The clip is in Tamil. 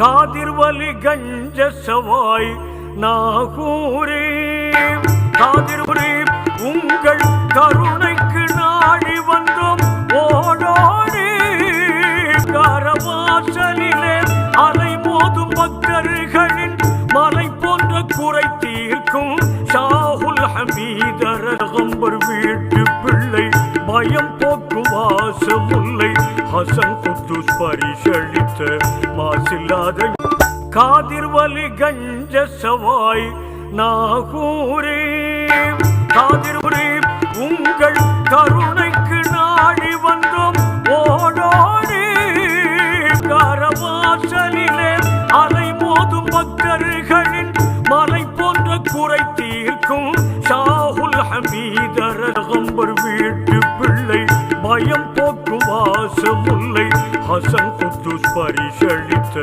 காதிர்வலி கஞ்ச சவாய் நாகூரே காதிர்வலி உங்கள் கருணைக்கு நாடி வந்தோம் ஓடோடி. கரவாசலிலே அலை மோதும் பக்தர்களின் மலை போன்ற குறை தீர்க்கும் ஷாஹுல் ஹமீதர் வீட்டு பிள்ளை. பயம் போக்கு வாசமுல்லை ஹசன் குத்துஸ் பரிசளித்த மாசில்லாத காதிர்வலி கஞ்ச சவாய் நாகூரே. காதிர்வலி உங்கள் கருணைக்கு நாடி வந்தோம். ஓடோடி கரவாசலிலே அலை மோதும் பக்தர்களின் மலை போன்ற குறை தீர்க்கும் ஷாஹுல் ஹமீதர் வீடு. பயம் போக்கும் வாசமுல்லை ஹசன் குத்துஸ் பரிசளித்த